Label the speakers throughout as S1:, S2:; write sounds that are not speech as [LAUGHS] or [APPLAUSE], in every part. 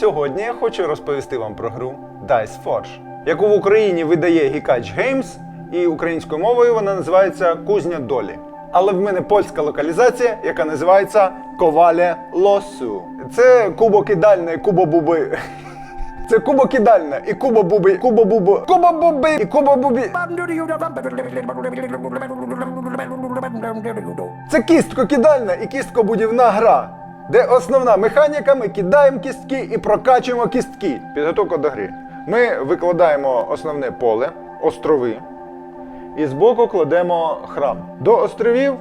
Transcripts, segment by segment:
S1: Сьогодні я хочу розповісти вам про гру Dice Forge, яку в Україні видає Гікач Games, і українською мовою вона називається Кузня долі. Але в мене польська локалізація, яка називається Ковале Лосу. Це кубокидальне кубобуби. [LAUGHS] Це кубокидальне і кубобуби, кубобуби і кубобуби. Це кісткокидальна і кісткобудівна гра, де основна механіка ми кидаємо кістки і прокачуємо кістки. Підготовка до гри. Ми викладаємо основне поле, острови, і збоку кладемо храм. До островів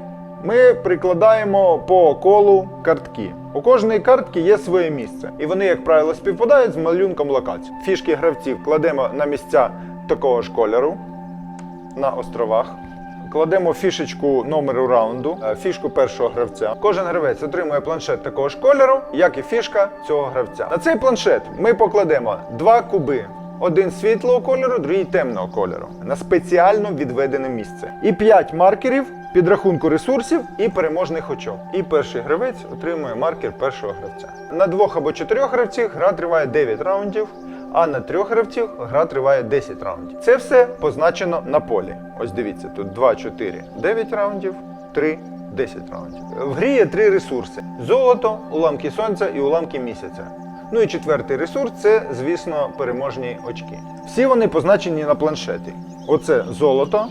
S1: ми прикладаємо по колу картки. У кожної картки є своє місце, і вони, як правило, співпадають з малюнком локацій. Фішки гравців кладемо на місця такого ж кольору на островах. Кладемо фішечку номеру раунду, е, фішку першого гравця. Кожен гравець отримує планшет такого ж кольору, як і фішка цього гравця. На цей планшет ми покладемо два куби. Один світлого кольору, другий темного кольору на спеціально відведене місце. І 5 маркерів підрахунку ресурсів і переможних очок. І перший гравець отримує маркер першого гравця. На двох або чотирьох гравців гра триває 9 раундів, а на трьох гравців гра триває 10 раундів. Це все позначено на полі. Ось дивіться, тут 2, 4, 9 раундів, 3, 10 раундів. В грі є три ресурси: золото, уламки сонця і уламки місяця. Ну і четвертий ресурс це, звісно, переможні очки. Всі вони позначені на планшеті. Оце золото,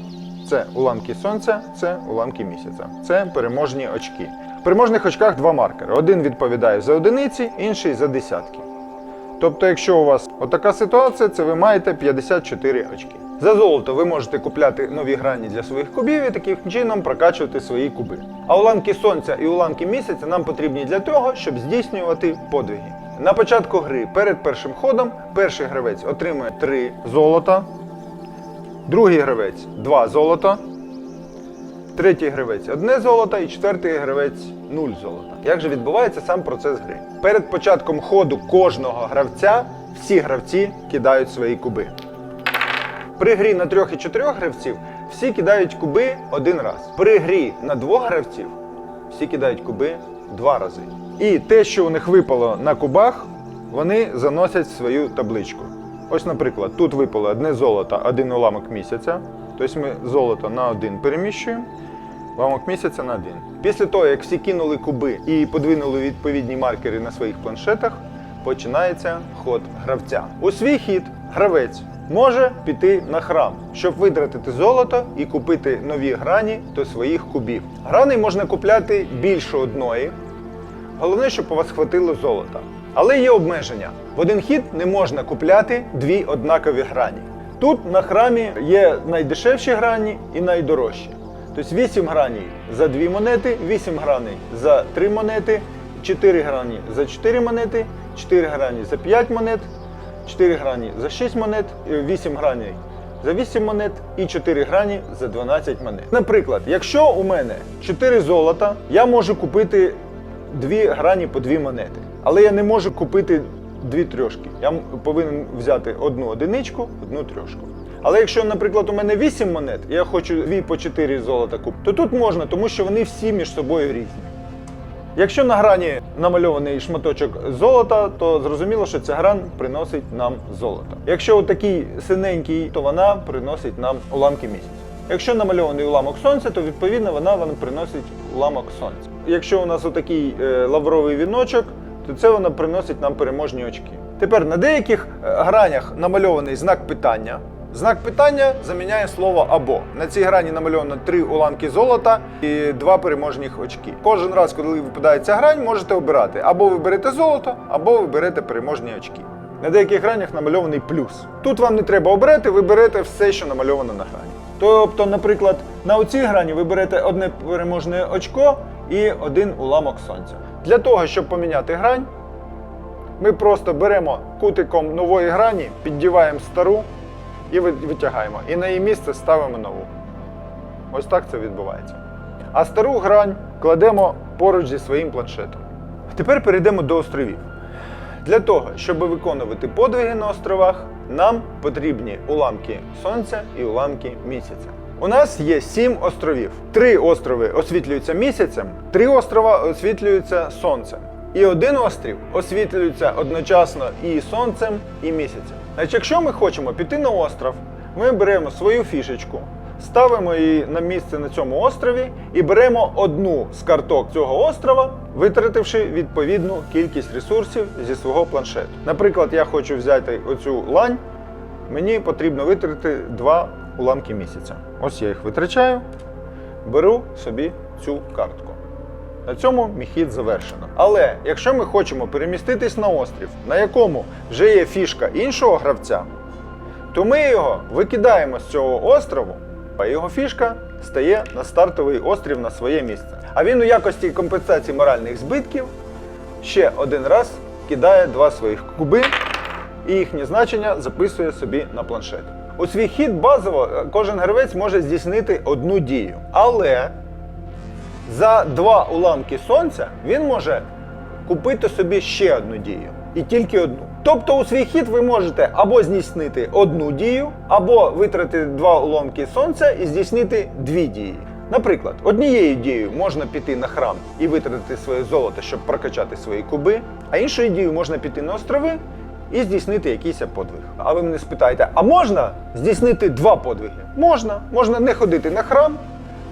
S1: це уламки сонця, це уламки місяця. Це переможні очки. В переможних очках два маркери. Один відповідає за одиниці, інший за десятки. Тобто, якщо у вас отака ситуація, це ви маєте 54 очки. За золото ви можете купляти нові грані для своїх кубів і таким чином прокачувати свої куби. А уламки сонця і уламки місяця нам потрібні для того, щоб здійснювати подвиги. На початку гри перед першим ходом перший гравець отримує 3 золота, другий гравець 2 золота, третій гравець одне золото і четвертий гравець нуль золота. Як же відбувається сам процес гри? Перед початком ходу кожного гравця всі гравці кидають свої куби. При грі на трьох і чотирьох гравців всі кидають куби один раз. При грі на двох гравців всі кидають куби два рази. І те, що у них випало на кубах, вони заносять в свою табличку. Ось, наприклад, тут випало одне золото, один уламок місяця. Тобто ми золото на один переміщуємо, уламок місяця на один. Pісля того, як всі кинули куби і подвинули відповідні маркери на своїх планшетах, починається ход гравця. У свій хід гравець може піти на храм, щоб витратити золото і купити нові грані до своїх кубів. Грани можна купляти більше одної. Головне, щоб у вас хватило золота. Але є обмеження. В один хід не можна купляти дві однакові грані. Тут на храмі є найдешевші грані і найдорожчі. Тобто 8 граней за 2 монети, 8 граней за 3 монети, 4 грані за 4 монети, 4 грані за 5 монет, 4 грані за 6 монет, 8 граней за 8 монет і 4 грані за 12 монет. Наприклад, якщо у мене 4 золота, я можу купити 2 грані по 2 монети. Але я не можу купити дві трьошки. Я повинен взяти одну одиничку, одну трьошку. Але якщо, наприклад, у мене 8 монет, і я хочу 2 по 4 золота купити, то тут можна, тому що вони всі між собою різні. Якщо на грані намальований шматочок золота, то зрозуміло, що ця грань приносить нам золото. Якщо такий синенький, то вона приносить нам уламки місяця. Якщо намальований уламок сонця, то відповідно вона, вона приносить уламок сонця. Якщо у нас отакий е, лавровий віночок, то це вона приносить нам переможні очки. Тепер на деяких е, гранях намальований знак питання. Знак питання заміняє слово або. На цій грані намальовано три уламки золота і два переможних очки. Кожен раз, коли випадає ця грань, можете обирати або ви берете золото, або ви берете переможні очки. На деяких гранях намальований плюс. Тут вам не треба обирати, ви берете все, що намальовано на грані. Тобто, наприклад, на оцій грані ви берете одне переможне очко і один уламок сонця. Для того, щоб поміняти грань, ми просто беремо кутиком нової грані, піддіваємо стару і витягаємо. І на її місце ставимо нову. Ось так це відбувається. А стару грань кладемо поруч зі своїм планшетом. Тепер перейдемо до островів. Для того, щоб виконувати подвиги на островах, нам потрібні уламки сонця і уламки місяця. У нас є сім островів. Три острови освітлюються місяцем, три острова освітлюються сонцем. І один острів освітлюється одночасно і сонцем, і місяцем. Значить, якщо ми хочемо піти на остров, ми беремо свою фішечку, ставимо її на місце на цьому острові і беремо одну з карток цього острова, витративши відповідну кількість ресурсів зі свого планшету. Наприклад, я хочу взяти оцю лань, мені потрібно витратити два уламки місяця. Ось я їх витрачаю, беру собі цю картку. На цьому мій хід завершено. Але якщо ми хочемо переміститись на острів, на якому вже є фішка іншого гравця, то ми його викидаємо з цього острову, а його фішка стає на стартовий острів на своє місце. А він у якості компенсації моральних збитків ще один раз кидає два своїх куби і їхнє значення записує собі на планшет. У свій хід базово кожен гравець може здійснити одну дію. Але за два уламки сонця він може купити собі ще одну дію. І тільки одну. Тобто у свій хід ви можете або здійснити одну дію, або витратити два уламки сонця і здійснити дві дії. Наприклад, однією дією можна піти на храм і витратити своє золото, щоб прокачати свої куби, а іншою дією можна піти на острови і здійснити якийсь подвиг. А ви мене спитаєте, а можна здійснити два подвиги? Можна. Можна не ходити на храм,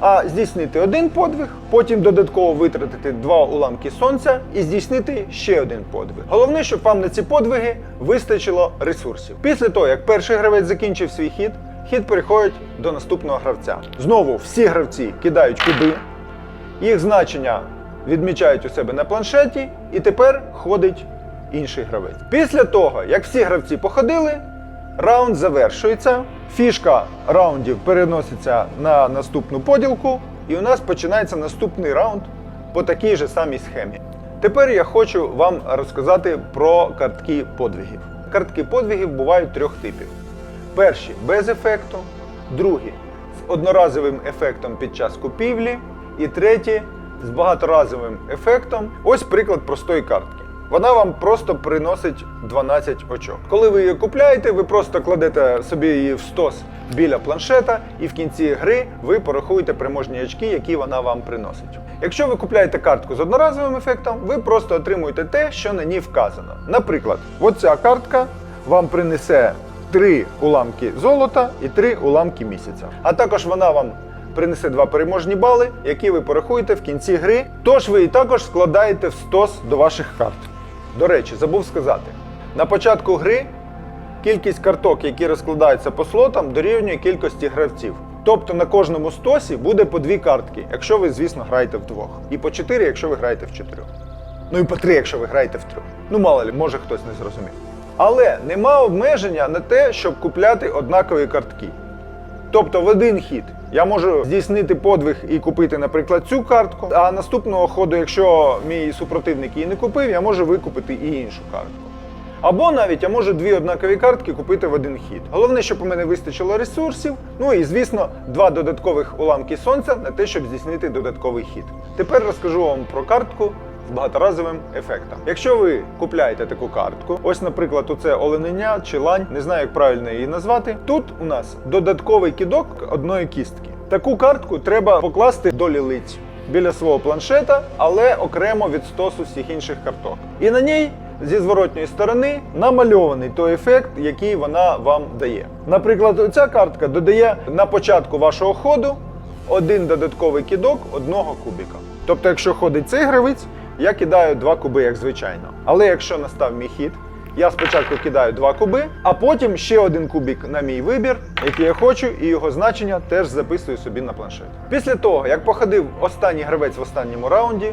S1: а здійснити один подвиг, потім додатково витратити два уламки сонця і здійснити ще один подвиг. Головне, щоб вам на ці подвиги вистачило ресурсів. Після того, як перший гравець закінчив свій хід, хід переходить до наступного гравця. Знову всі гравці кидають куби, їх значення відмічають у себе на планшеті, і тепер ходить інший гравець. Після того, як всі гравці походили, раунд завершується. Фішка раундів переноситься на наступну поділку, і у нас починається наступний раунд по такій же самій схемі. Тепер я хочу вам розказати про картки подвигів. Картки подвигів бувають трьох типів: перші без ефекту, другі з одноразовим ефектом під час купівлі, і треті з багаторазовим ефектом. Ось приклад простої картки. Вона вам просто приносить 12 очок. Коли ви її купляєте, ви просто кладете собі її в стос біля планшета, і в кінці гри ви порахуєте переможні очки, які вона вам приносить. Якщо ви купляєте картку з одноразовим ефектом, ви просто отримуєте те, що на ній вказано. Наприклад, оця картка вам принесе 3 уламки золота і 3 уламки місяця. А також вона вам принесе два переможні бали, які ви порахуєте в кінці гри. Тож ви і також складаєте в стос до ваших карт. До речі, забув сказати: на початку гри кількість карток, які розкладаються по слотам, дорівнює кількості гравців. Тобто на кожному стосі буде по дві картки, якщо ви, звісно, граєте вдвох. І по чотири, якщо ви граєте в чотирьох. Ну і по три, якщо ви граєте в трьох. Ну, мало ли, може хтось не зрозумів. Але нема обмеження на те, щоб купляти однакові картки. Тобто в один хід я можу здійснити подвиг і купити, наприклад, цю картку. А наступного ходу, якщо мій супротивник її не купив, я можу викупити і іншу картку. Або навіть я можу дві однакові картки купити в один хід. Головне, щоб у мене вистачило ресурсів. Ну і звісно, два додаткових уламки сонця на те, щоб здійснити додатковий хід. Тепер розкажу вам про картку з багаторазовим ефектом. Якщо ви купляєте таку картку, ось, наприклад, оце оленення чи лань, не знаю, як правильно її назвати. Тут у нас додатковий кідок одної кістки. Таку картку треба покласти до лілиць біля свого планшета, але окремо від стосу всіх інших карток. І на ній зі зворотньої сторони намальований той ефект, який вона вам дає. Наприклад, оця картка додає на початку вашого ходу один додатковий кидок одного кубіка. Тобто, якщо ходить цей гравець, я кидаю два куби, як звичайно. Але якщо настав мій хід, я спочатку кидаю два куби, а потім ще один кубік на мій вибір, який я хочу, і його значення теж записую собі на планшет. Після того, як походив останній гравець в останньому раунді,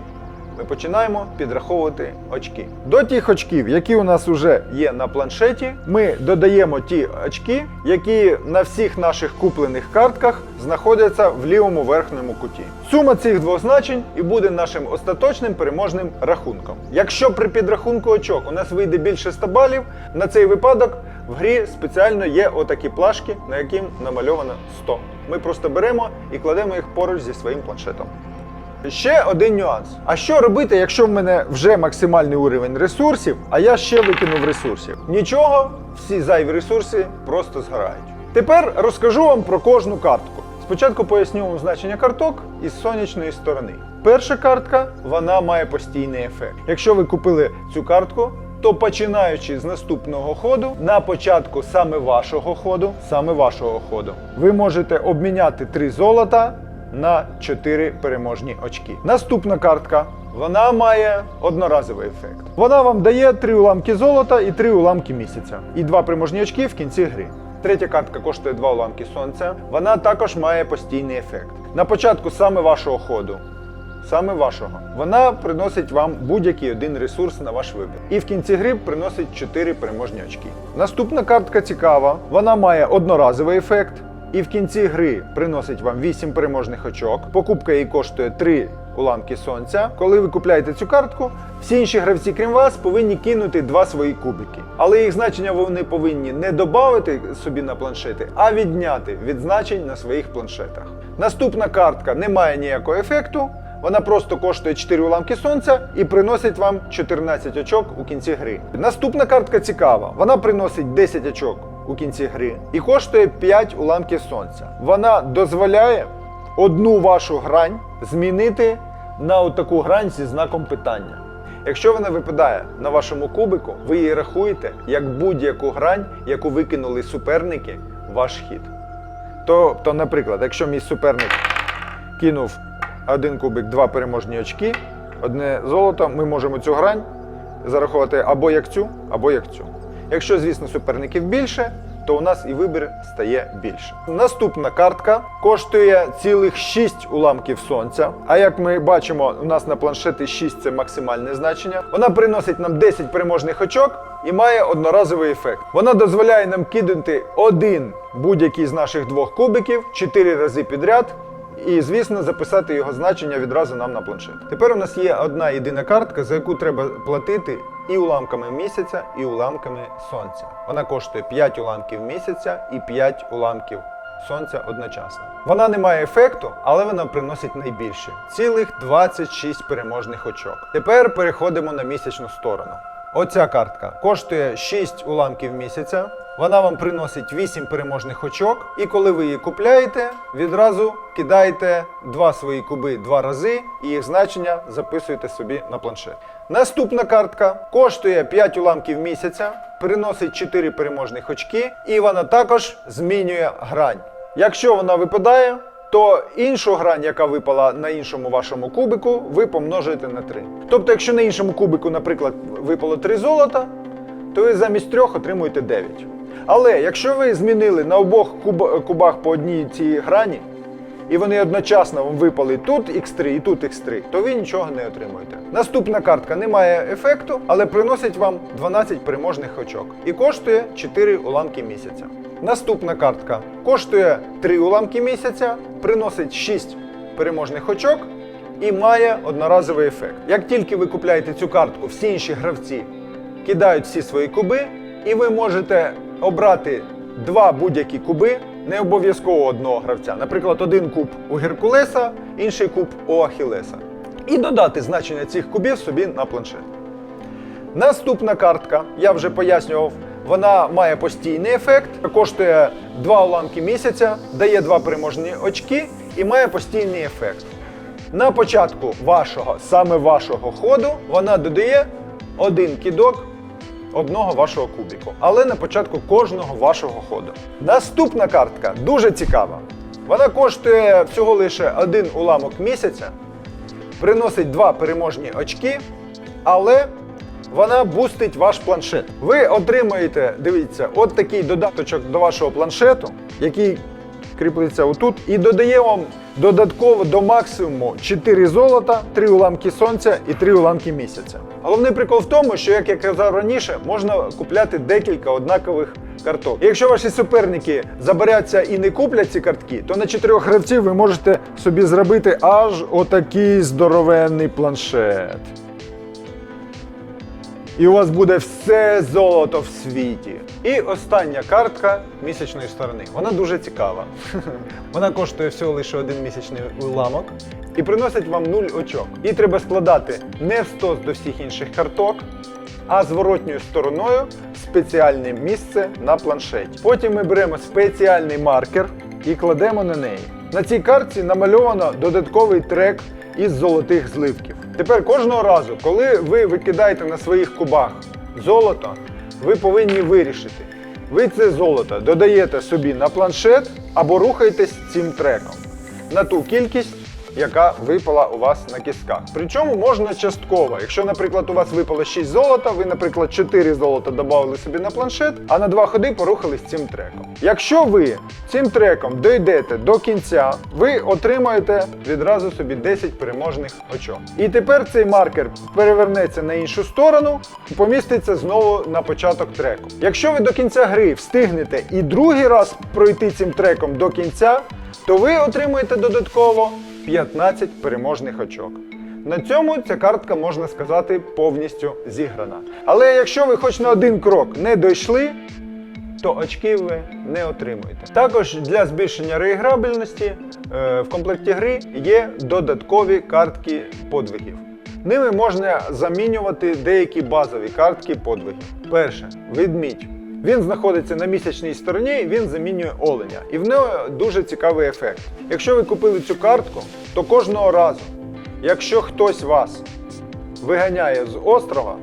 S1: ми починаємо підраховувати очки. До тих очків, які у нас вже є на планшеті, ми додаємо ті очки, які на всіх наших куплених картках знаходяться в лівому верхньому куті. Сума цих двох значень і буде нашим остаточним переможним рахунком. Якщо при підрахунку очок у нас вийде більше 100 балів, на цей випадок в грі спеціально є отакі плашки, на яким намальовано 100. Ми просто беремо і кладемо їх поруч зі своїм планшетом. Ще один нюанс. А що робити, якщо в мене вже максимальний уровень ресурсів, а я ще викинув ресурсів? Нічого, всі зайві ресурси просто згорають. Тепер розкажу вам про кожну картку. Спочатку поясню вам значення карток із сонячної сторони. Перша картка вона має постійний ефект. Якщо ви купили цю картку, то починаючи з наступного ходу, на початку саме вашого ходу, саме вашого ходу, ви можете обміняти 3 золота на 4 переможні очки. Наступна картка. Вона має одноразовий ефект. Вона вам дає 3 уламки золота і 3 уламки місяця. І 2 переможні очки в кінці гри. Третя картка коштує 2 уламки сонця. Вона також має постійний ефект. На початку саме вашого ходу саме вашого. Вона приносить вам будь-який один ресурс на ваш вибір. І в кінці гри приносить 4 переможні очки. Наступна картка цікава, вона має одноразовий ефект. І в кінці гри приносить вам 8 переможних очок. Покупка її коштує 3 уламки сонця. Коли ви купляєте цю картку, всі інші гравці, крім вас, повинні кинути два свої кубики. Але їх значення вони повинні не додати собі на планшети, а відняти від значень на своїх планшетах. Наступна картка не має ніякого ефекту. Вона просто коштує 4 уламки сонця і приносить вам 14 очок у кінці гри. Наступна картка цікава. Вона приносить 10 очок у кінці гри і коштує 5 уламків сонця. Вона дозволяє одну вашу грань змінити на отаку грань зі знаком питання. Якщо вона випадає на вашому кубику, ви її рахуєте як будь-яку грань, яку викинули суперники ваш хід. Тобто, наприклад, якщо мій суперник кинув один кубик, два переможні очки, одне золото, ми можемо цю грань зарахувати або як цю, або як цю. Якщо, звісно, суперників більше, то у нас і вибір стає більше. Наступна картка коштує цілих 6 уламків сонця. А як ми бачимо, у нас на планшеті 6 це максимальне значення. Вона приносить нам 10 переможних очок і має одноразовий ефект. Вона дозволяє нам кидати один будь-який з наших двох кубиків 4 рази підряд. І, звісно, записати його значення відразу нам на планшет. Тепер у нас є одна єдина картка, за яку треба платити і уламками місяця, і уламками сонця. Вона коштує 5 уламків місяця і 5 уламків сонця одночасно. Вона не має ефекту, але вона приносить найбільше цілих 26 переможних очок. Тепер переходимо на місячну сторону. Оця картка коштує 6 уламків місяця. Вона вам приносить 8 переможних очок, і коли ви її купляєте, відразу кидаєте два свої куби два рази, і їх значення записуєте собі на планшет. Наступна картка коштує 5 уламків місяця, приносить 4 переможних очки, і вона також змінює грань. Якщо вона випадає, то іншу грань, яка випала на іншому вашому кубику, ви помножуєте на 3. Тобто, якщо на іншому кубику, наприклад, випало 3 золота, то ви замість трьох отримуєте 9. Але якщо ви змінили на обох кубах по одній цій грані, і вони одночасно вам випали тут X3 і тут X3, то ви нічого не отримуєте. Наступна картка не має ефекту, але приносить вам 12 переможних очок і коштує 4 уламки місяця. Наступна картка коштує 3 уламки місяця, приносить 6 переможних очок і має одноразовий ефект. Як тільки ви купляєте цю картку, всі інші гравці кидають всі свої куби, і ви можете обрати два будь-які куби, не обов'язково одного гравця. Наприклад, один куб у Геркулеса, інший куб у Ахілеса. І додати значення цих кубів собі на планшет. Наступна картка, я вже пояснював, вона має постійний ефект, коштує 2 уламки місяця, дає 2 переможні очки і має постійний ефект. На початку вашого, саме вашого ходу, вона додає один кидок одного вашого кубіку, але на початку кожного вашого ходу. Наступна картка дуже цікава. Вона коштує всього лише один уламок місяця, приносить два переможні очки, але вона бустить ваш планшет. Ви отримуєте, дивіться, от такий додаточок до вашого планшету, який кріплеться отут, і додає вам додатково до максимуму 4 золота, 3 уламки сонця і 3 уламки місяця. Головний прикол в тому, що, як я казав раніше, можна купляти декілька однакових карток. І якщо ваші суперники забаряться і не куплять ці картки, то на чотирьох гравців ви можете собі зробити аж отакий здоровенний планшет. І у вас буде все золото в світі. І остання картка місячної сторони. Вона дуже цікава. [LAUGHS] Вона коштує всього лише один місячний уламок і приносить вам 0 очок. І треба складати не в 100 до всіх інших карток, а зворотньою стороною спеціальне місце на планшеті. Потім ми беремо спеціальний маркер і кладемо на неї. На цій картці намальовано додатковий трек із золотих зливків. Тепер кожного разу, коли ви викидаєте на своїх кубах золото, ви повинні вирішити. Ви це золото додаєте собі на планшет або рухаєтесь цим треком на ту кількість, яка випала у вас на кістках. Причому можна частково. Якщо, наприклад, у вас випало 6 золота, ви, наприклад, 4 золота додали собі на планшет, а на 2 ходи порухались цим треком. Якщо ви цим треком дойдете до кінця, ви отримаєте відразу собі 10 переможних очок. І тепер цей маркер перевернеться на іншу сторону і поміститься знову на початок треку. Якщо ви до кінця гри встигнете і другий раз пройти цим треком до кінця, то ви отримуєте додатково 15 переможних очок. На цьому ця картка, можна сказати, повністю зіграна. Але якщо ви хоч на один крок не дійшли, то очків ви не отримуєте. Також для збільшення реіграбельності е, в комплекті гри є додаткові картки подвигів. Ними можна замінювати деякі базові картки подвигів. Перше ведмідь. Він знаходиться на місячній стороні, він замінює оленя. І в нього дуже цікавий ефект. Якщо ви купили цю картку, то кожного разу, якщо хтось вас виганяє з острова,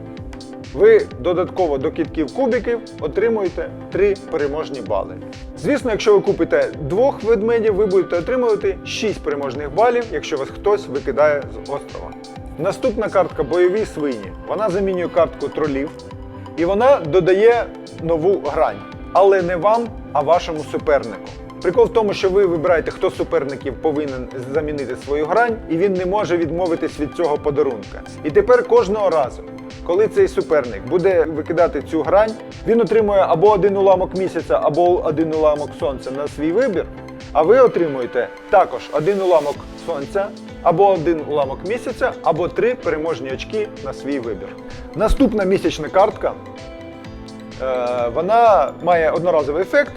S1: ви додатково до кітків кубиків отримуєте 3 переможні бали. Звісно, якщо ви купите двох ведмедів, ви будете отримувати 6 переможних балів, якщо вас хтось викидає з острова. Наступна картка бойові свині. Вона замінює картку тролів і вона додає нову грань. Але не вам, а вашому супернику. Прикол в тому, що ви вибираєте, хто суперників повинен замінити свою грань, і він не може відмовитись від цього подарунка. І тепер кожного разу, коли цей суперник буде викидати цю грань, він отримує або один уламок місяця, або один уламок сонця на свій вибір. А ви отримуєте також один уламок сонця, або один уламок місяця, або три переможні очки на свій вибір. Наступна місячна картка. Е, вона має одноразовий ефект.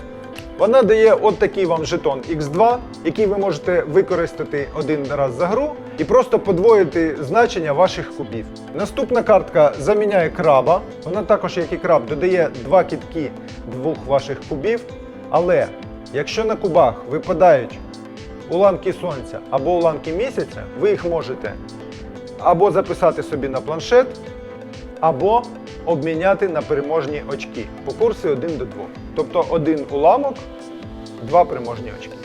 S1: Вона дає от такий вам жетон X2, який ви можете використати один раз за гру і просто подвоїти значення ваших кубів. Наступна картка заміняє краба. Вона також, як і краб, додає два кітки двох ваших кубів. Але якщо на кубах випадають уламки сонця або уламки місяця, ви їх можете або записати собі на планшет, або обміняти на переможні очки по курсі 1 до 2. Тобто один уламок, два переможні очки.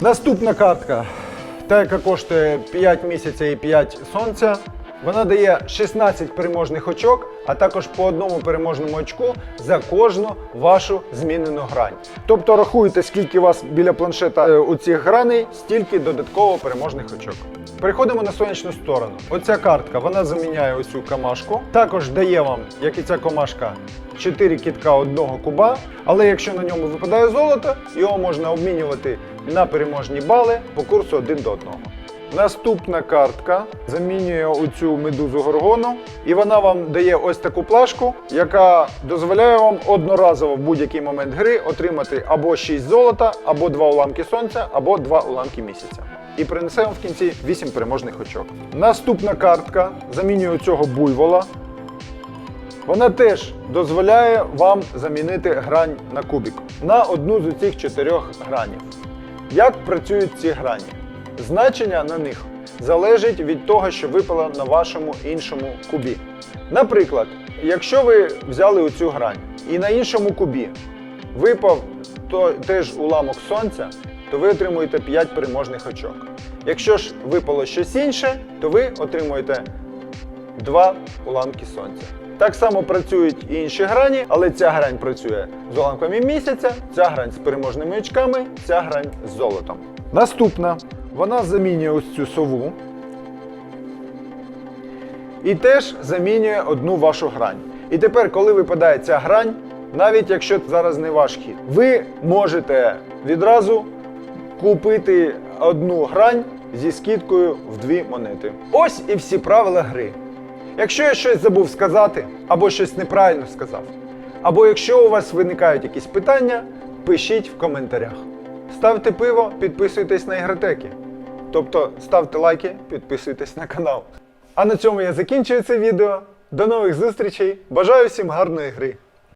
S1: Наступна картка, та яка коштує 5 місяця і 5 сонця. Вона дає 16 переможних очок, а також по одному переможному очку за кожну вашу змінену грань. Тобто рахуйте, скільки у вас біля планшета е, у цих граней, стільки додатково переможних очок. Переходимо на сонячну сторону. Оця картка вона заміняє оцю камашку. Також дає вам, як і ця комашка, 4 кітка одного куба. Але якщо на ньому випадає золото, його можна обмінювати на переможні бали по курсу 1 до 1. Наступна картка замінює оцю медузу горгону, і вона вам дає ось таку плашку, яка дозволяє вам одноразово в будь-який момент гри отримати або 6 золота, або 2 уламки сонця, або 2 уламки місяця. І принесе вам в кінці 8 переможних очок. Наступна картка замінює цього буйвола. Вона теж дозволяє вам замінити грань на кубик на одну з цих чотирьох гранів. Як працюють ці грані? Значення на них залежить від того, що випало на вашому іншому кубі. Наприклад, якщо ви взяли оцю грань і на іншому кубі випав то, теж уламок сонця, то ви отримуєте 5 переможних очок. Якщо ж випало щось інше, то ви отримуєте два уламки сонця. Так само працюють і інші грані, але ця грань працює з уламками місяця, ця грань з переможними очками, ця грань з золотом. Наступна. Вона замінює ось цю сову. І теж замінює одну вашу грань. І тепер, коли випадає ця грань, навіть якщо зараз не ваш хід, ви можете відразу купити одну грань зі скидкою в дві монети. Ось і всі правила гри. Якщо я щось забув сказати, або щось неправильно сказав, або якщо у вас виникають якісь питання, пишіть в коментарях. Ставте пиво, підписуйтесь на ігротеки. Тобто ставте лайки, підписуйтесь на канал. А на цьому я закінчую це відео. До нових зустрічей. Бажаю всім гарної гри!